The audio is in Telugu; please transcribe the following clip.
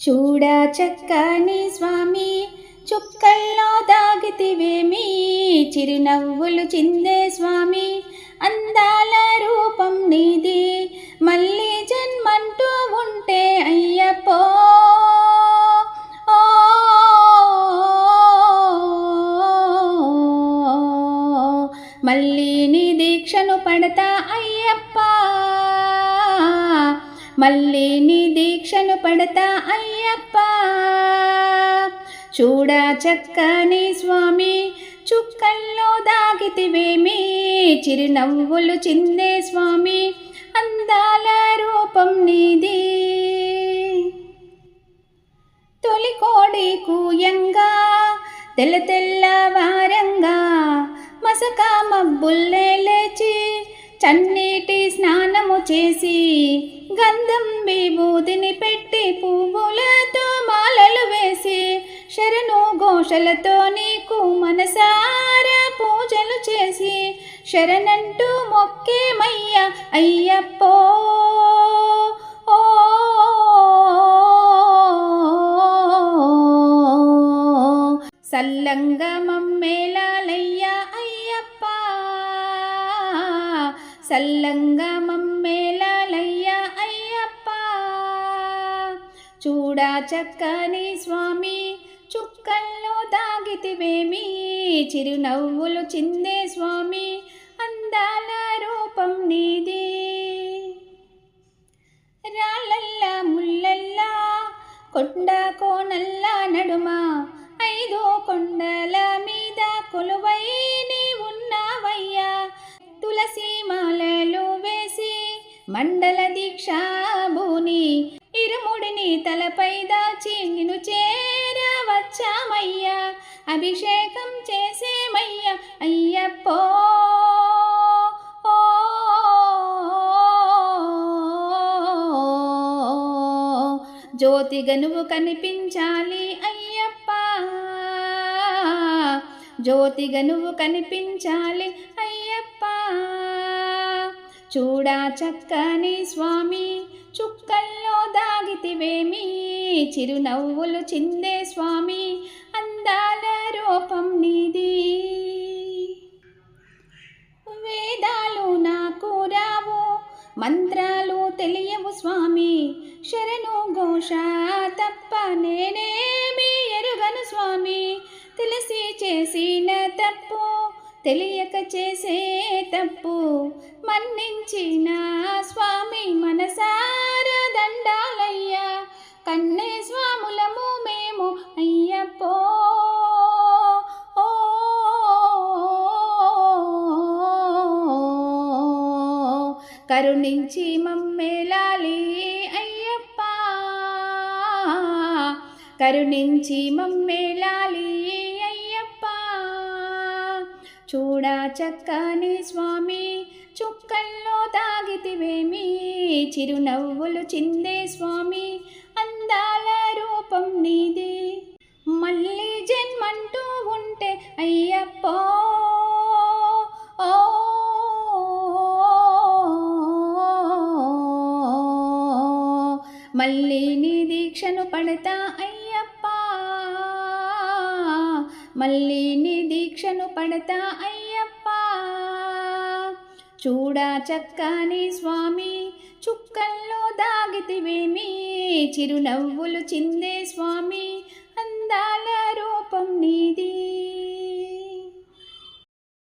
చూడ చక్కని స్వామి చుక్కల్లో దాగితివేమి చిరునవ్వులు చిందే స్వామి అందాల రూపం నీది మళ్ళీ జన్మంటూ ఉంటే అయ్యప్పో. ఓ, మళ్ళీ నీ దీక్షను పడతా అయ్యప్ప. మళ్ళీ నీ దీక్షను పడతా అయ్యప్ప. చూడా చక్కని స్వామి చుక్కల్లో దాగితివేమి చిరునవ్వులు చిందే స్వామి అందాల రూపం నీది. తొలి కోడి కూయంగా తెల్ల తెల్ల వారంగా మసక మబ్బుల్లే చన్నీటి స్నానము చేసి గంధం విభూతిని పెట్టి పువ్వులతో మాలలు వేసి శరణు ఘోషలతో నీకు మనసారా పూజలు చేసి శరణంటూ మొక్కేమయ్య అయ్యప్పో. ఓ సల్లంగా సల్లంగా మమ్మేలాలయ్య అయ్యప్ప. చూడా చక్కని స్వామి చుక్కల్లో దాగితివేమి చిరునవ్వులు చిందే స్వామి అందాల రూపం నీది. మండల దీక్షాభూని ఇరుముడిని తలపై దాచి నిన్ను చేరవచ్చామయ్యా. అభిషేకం చేసేమయ్యా అయ్యప్పో. జ్యోతిగా నువ్వు కనిపించాలి అయ్యప్ప. జ్యోతిగా నువ్వు కనిపించాలి అయ్య చూడా చక్కని స్వామి చుక్కల్లో దాగితివేమి చిరునవ్వులు చిందే స్వామి అందాల రూపం నీది. వేదాలు నాకు రావు మంత్రాలు తెలియవు స్వామి శరణు ఘోష తప్ప నేనేమి ఎరుగను స్వామి తెలిసి చేసిన తప్పు తెలియక చేసే తప్పు మన్నించిన స్వామి మనసార దండాలయ్యా. కన్నే స్వాములము మేము అయ్యప్పో. ఓ కరుణించి మమ్మేలాలి అయ్యప్ప. కరుణించి మమ్మేలాలి చూడా చక్కని స్వామి చుక్కల్లో తాగితివేమి? చిరునవ్వులు చిందే స్వామి అందాల రూపం నీది. మళ్ళీ జన్మంటూ ఉంటే అయ్యప్పో ఓ మళ్ళీ నీ దీక్షను పడతా అయ్యా మళ్ళీ నీ దీక్షను పడతా అయ్యప్ప. చూడా చక్కని స్వామి చుక్కల్లో దాగితివేమి చిరునవ్వులు చిందే స్వామి అందాల రూపం నీది.